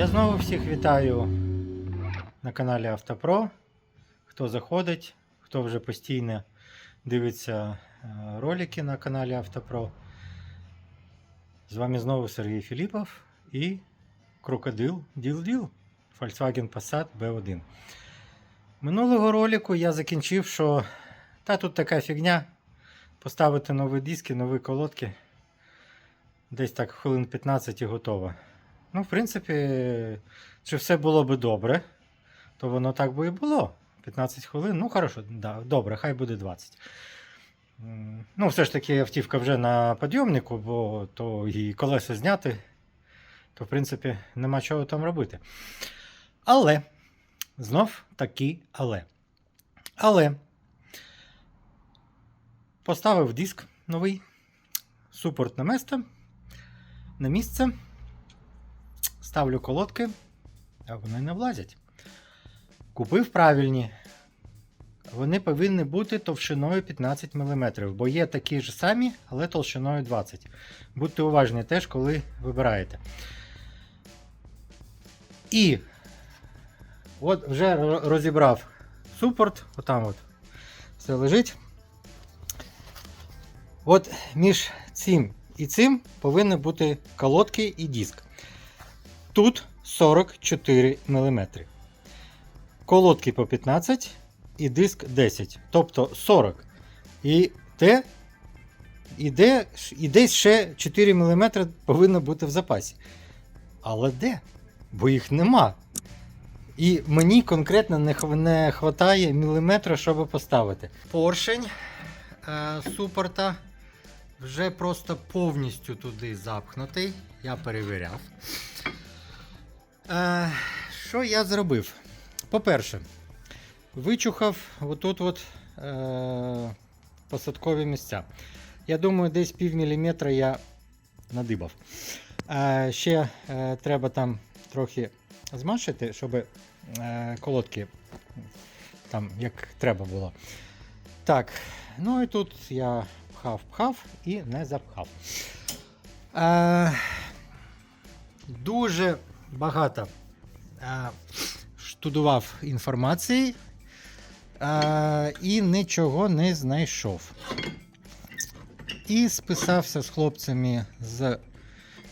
Я знову всіх вітаю на каналі Автопро. Хто заходить, хто вже постійно дивиться е, ролики на каналі Автопро. З вами знову Сергій Філіпов і Крокодил Діл-Діл Volkswagen Passat B1. Минулого ролику я закінчив, що та тут така фігня. Поставити нові диски, нові колодки. Десь так хвилин 15 і готово. Ну, в принципі, чи все було би добре, то воно так би і було. 15 хвилин, ну хорошо, да, добре, хай буде 20. Ну, все ж таки, автівка вже на підйомнику, бо то і колеса зняти, то, в принципі, нема чого там робити. Але, знов таки, але. Але поставив диск новий, супорт на місце, на місце. Ставлю колодки, а вони не влазять. Купив правильні. Вони повинні бути товщиною 15 мм, бо є такі ж самі, але толщиною 20 Будьте уважні теж, коли вибираєте. І от вже розібрав супорт, отам от все лежить. От між цим і цим повинні бути колодки і диск. Тут 44 мм. Колодки по 15 і диск 10, тобто 40. І те, і, де, і десь ще 4 мм повинно бути в запасі. Але де? Бо їх нема. І мені конкретно не, не вистачає міліметра, щоб поставити. Поршень е, супорта вже просто повністю туди запхнутий. Я перевіряв. Е, що я зробив? По-перше, вичухав отут от, е, посадкові місця. Я думаю, десь пів міліметра я надибав. Е, ще е, треба там трохи змашити, щоб е, колодки там як треба було. Так, ну і тут я пхав-пхав і не запхав. Е, дуже багато е, штудував інформації е, і нічого не знайшов. І списався з хлопцями з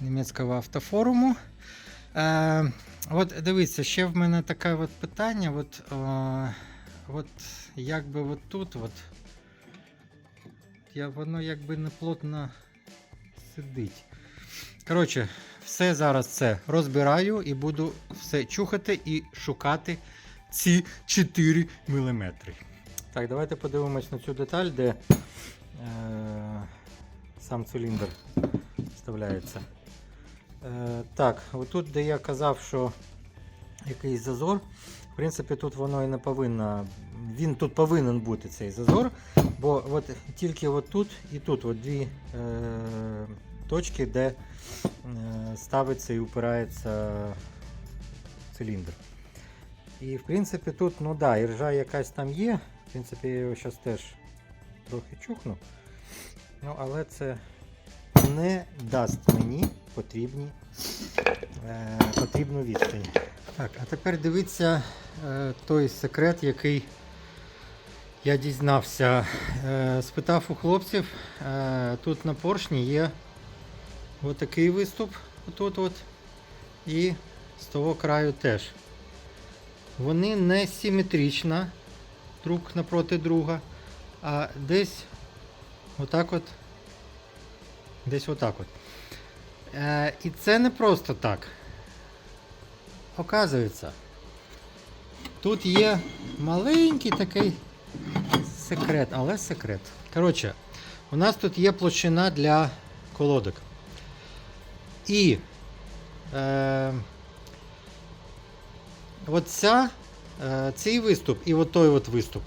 німецького автофоруму. Е, от дивіться, ще в мене таке от питання. От, е, от якби от тут, от, я, воно якби не плотно сидить. Коротше, все зараз це розбираю і буду все чухати і шукати ці 4 мм. Так, давайте подивимось на цю деталь, де е, сам циліндр вставляється. Е, так, отут, де я казав, що якийсь зазор. В принципі, тут воно і не повинно. Він тут повинен бути цей зазор, бо от тільки от тут і тут от дві е, точки, де е, ставиться і упирається циліндр. І в принципі тут, ну да, іржа якась там є. В принципі, я його зараз теж трохи чухну. Ну, але це не дасть мені потрібні, е, потрібну відстань. Так, а тепер дивіться е, той секрет, який я дізнався. Е, спитав у хлопців, е, тут на поршні є отакий виступ, отут от, і з того краю теж. Вони не симетрично друг напроти друга, а десь отак от. Десь отак от. Е, і це не просто так. Оказується, тут є маленький такий секрет, але секрет. Коротше, у нас тут є площина для колодок. І е, от ця, е, цей виступ і от той от виступ,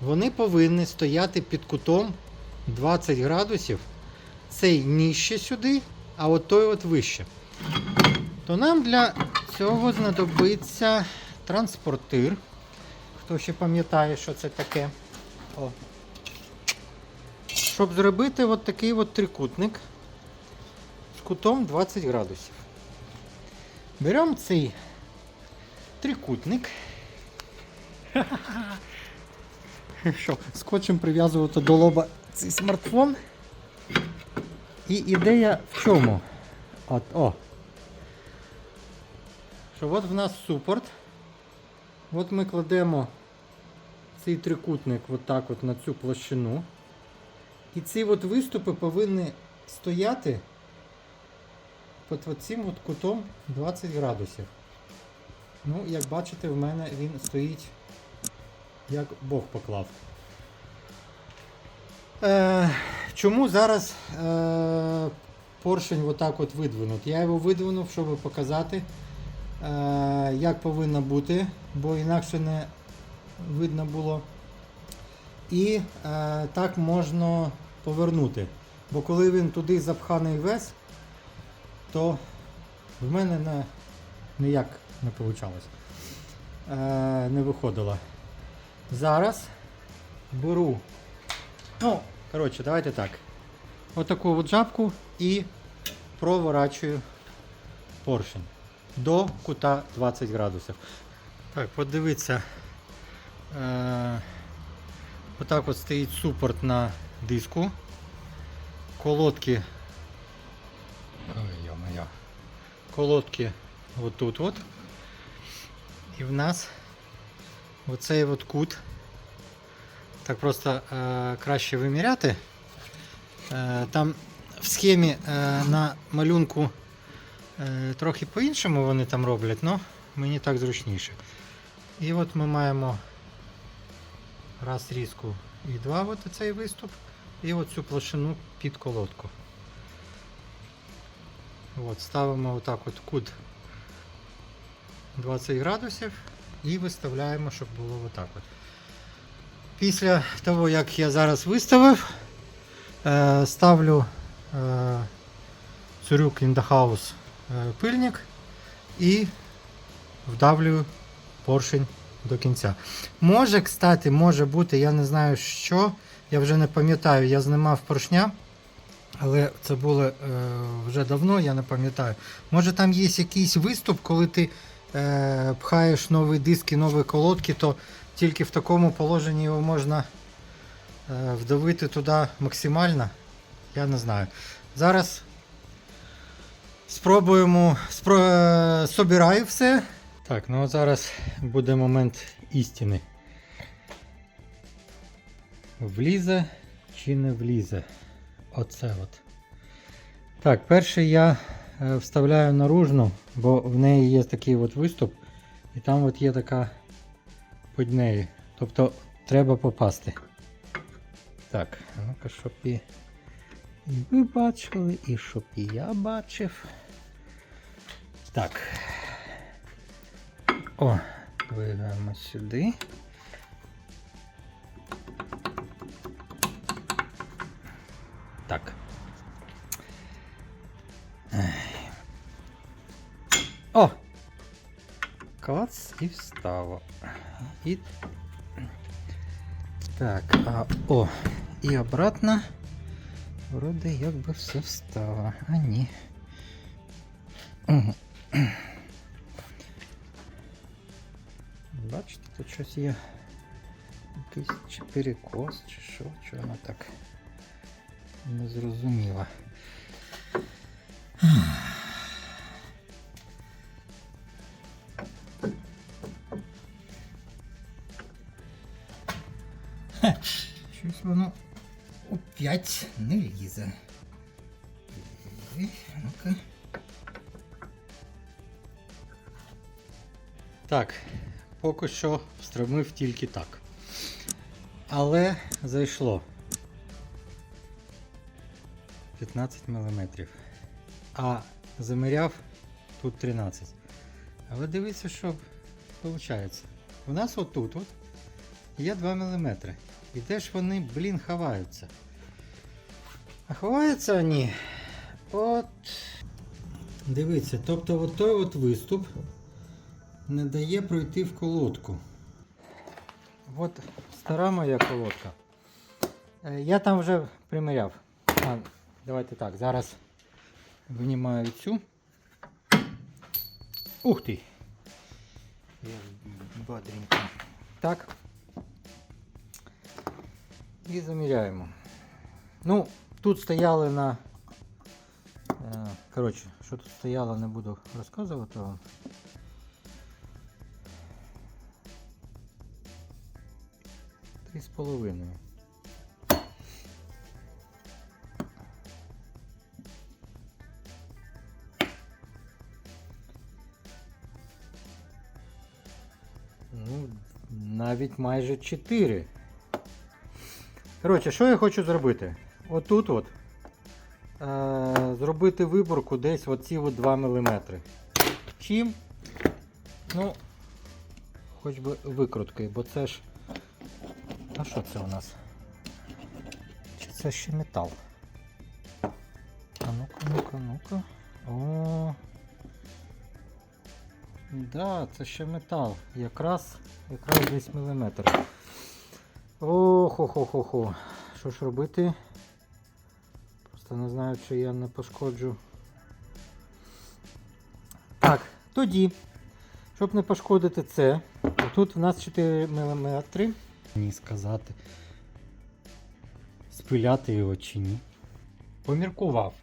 вони повинні стояти під кутом 20 градусів. Цей нижче сюди, а от той от вище. То нам для цього знадобиться транспортир. Хто ще пам'ятає, що це таке? О. Щоб зробити от такий от трикутник кутом 20 градусів. Беремо цей трикутник. Що, скотчем прив'язувати до лоба цей смартфон. І ідея в чому? От, о. Що от в нас супорт. От ми кладемо цей трикутник от так от на цю площину. І ці от виступи повинні стояти під цим от кутом 20 градусів. Ну, як бачите, в мене він стоїть як Бог поклав. Е, чому зараз е, поршень отак от видвинут? Я його видвинув, щоб показати, е, як повинно бути, бо інакше не видно було. І е, так можна повернути. Бо коли він туди запханий весь, то в мене не, ніяк не вийшло. Е, не виходило. Зараз беру. Ну, коротше, давайте так. Отаку от жабку і проворачую поршень до кута 20 градусів. Так, подивіться. Е, отак от стоїть супорт на диску. Колодки. Ой. Колодки отут от. І в нас оцей от кут. Так просто е, краще виміряти. Е, там в схемі е, на малюнку е, трохи по-іншому вони там роблять, але мені так зручніше. І от ми маємо раз різку і два от цей виступ, і от цю площину під колодку. От, ставимо отак от кут 20 градусів і виставляємо, щоб було отак от. Після того, як я зараз виставив, е, ставлю е, цурюк in the house е, пильник і вдавлюю поршень до кінця. Може, кстати, може бути, я не знаю що, я вже не пам'ятаю, я знімав поршня, але це було е, вже давно, я не пам'ятаю. Може там є якийсь виступ, коли ти е, пхаєш новий диск і нові колодки, то тільки в такому положенні його можна е, вдавити туди максимально. Я не знаю. Зараз спробуємо спро... е, собираю все. Так, ну от зараз буде момент істини. Влізе чи не влізе? Оце от. Так, перший я е, вставляю наружну, бо в неї є такий от виступ, і там от є така під нею. Тобто треба попасти. Так, ну-ка, щоб і, ви бачили, і щоб і я бачив. Так. О, двигаємо сюди. і встало. І... Так, а о, і обратно. Вроде як би все встало. А ні. Угу. Бачите, тут щось є. Якийсь чи перекос, чи що, чи воно так не Опять не лізе. Ну-ка. Так, поки що встромив тільки так. Але зайшло 15 мм. А заміряв тут 13. Але дивіться, що виходить. У нас отут от є 2 мм. І де ж вони, блін, ховаються? А ховаються вони. От. Дивіться, тобто от той от виступ не дає пройти в колодку. От стара моя колодка. Е, Я там вже приміряв. А, давайте так, зараз винімаю цю. Ух ти! Я бодренько. Так. І заміряємо. Ну, тут стояли на. е, Коротше, що тут стояло, не буду розказувати вам. Три з половиною. Ну, навіть майже 4. Коротше, що я хочу зробити? Отут от. Е, зробити виборку десь оці от 2 мм. Чим? Ну, хоч би викруткою, бо це ж. А що це у нас? Чи це ще метал? А ну-ка, ну-ка, ну-ка. О. Да, це ще метал. Якраз, якраз десь міліметр. Охо-хо-хо-хо. Що ж робити? Просто не знаю, чи я не пошкоджу. Так, тоді, щоб не пошкодити це, тут у нас 4 мм. Мені сказати. Спиляти його чи ні. Поміркував.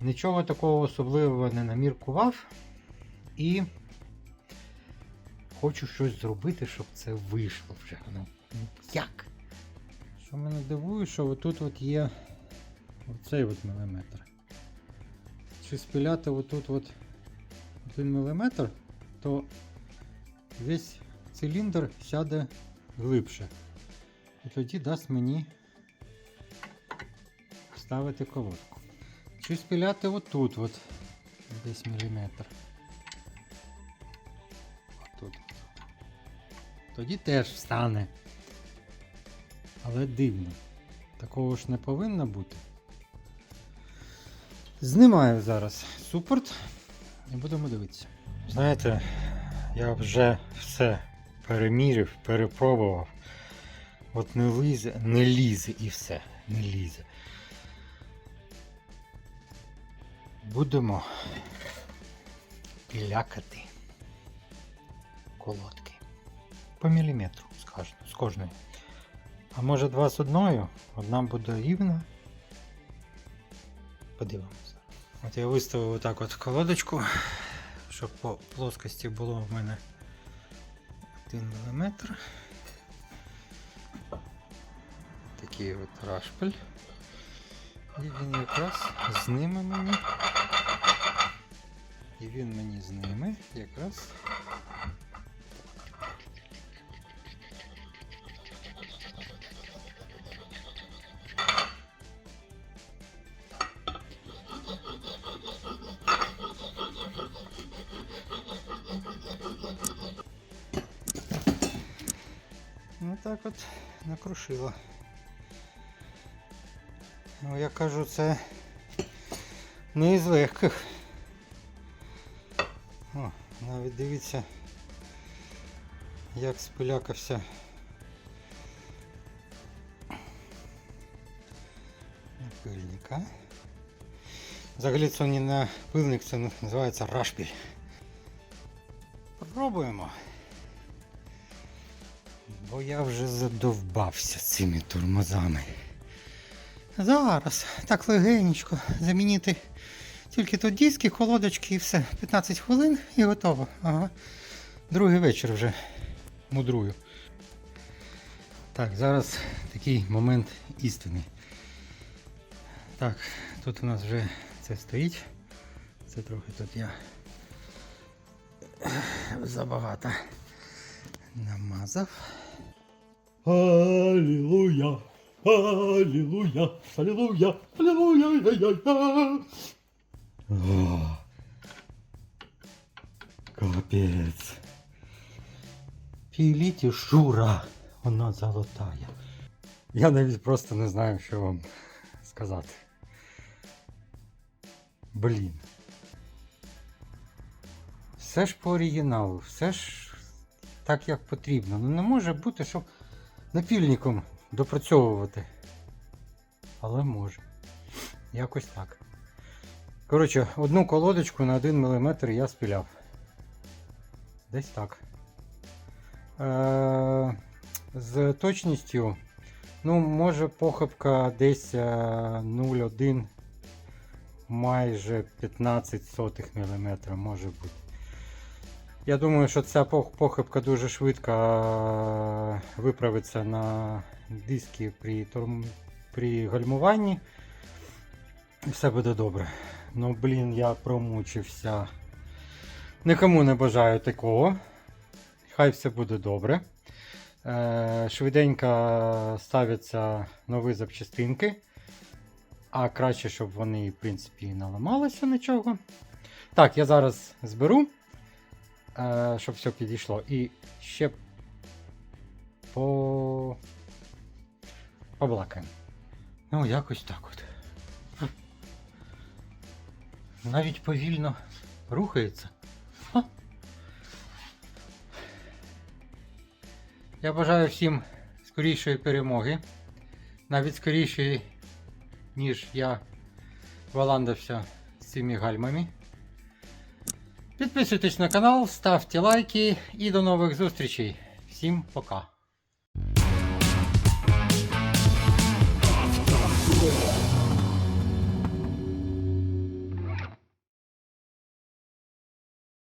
Нічого такого особливого не наміркував. І хочу щось зробити, щоб це вийшло вже. Ну, ну, як? Що мене дивує, що отут от є оцей от міліметр. Чи спиляти отут от 1 міліметр, то весь циліндр сяде глибше. І тоді дасть мені ставити колодку. Чи спиляти отут от десь міліметр. Тут. Тоді теж встане. Але дивно. Такого ж не повинно бути. Знімаю зараз супорт і будемо дивитися. Знаєте, я вже все перемірив, перепробував. От не лізе, не лізе і все, не лізе. Будемо пілякати колодки. По міліметру з кожної. А може два з одною? Одна буде рівна. Подивимося. От я виставив отак от колодочку, щоб по плоскості було в мене 1 мм. Такий от рашпель. І він якраз зніме мені. І він мені зніме якраз накрушило. Ну я кажу, це не із легких. О, навіть дивіться, як спилякався. Напильник, а? Взагалі це не напильник, це називається рашпіль. Пробуємо. Бо я вже задовбався цими тормозами. Зараз так легенечко замінити тільки тут диски, колодочки і все. 15 хвилин і готово. Ага. Другий вечір вже мудрую. Так, зараз такий момент істини. Так, тут у нас вже це стоїть. Це трохи тут я забагато намазав. Аллилуйя, аллилуйя, аллилуйя, аллилуйя, я, я, я. О, Капець. Піліті Шура, вона золотая. Я навіть просто не знаю, що вам сказати. Блін. Все ж по оригіналу, все ж так, як потрібно. Ну не може бути, щоб напільником допрацьовувати. Але може. Якось так. Коротше, одну колодочку на 1 мм я спіляв. Десь так. Е, з точністю, ну, може похибка десь е, 0,1 майже 15 сотих мм може бути. Я думаю, що ця похибка дуже швидко е, виправиться на диски при, торм... при гальмуванні. І все буде добре. Ну, блін, я промучився. Нікому не бажаю такого. Хай все буде добре. Е, швиденько ставляться нові запчастинки. А краще, щоб вони, в принципі, не ламалися нічого. Так, я зараз зберу, щоб все підійшло. І ще по. Поблакаємо. Ну, якось так от. Навіть повільно рухається. Ха. Я бажаю всім скорішої перемоги. Навіть скорішої, ніж я валандався з цими гальмами. Підписуйтесь на канал, ставте лайки і до нових зустрічей. Всім пока!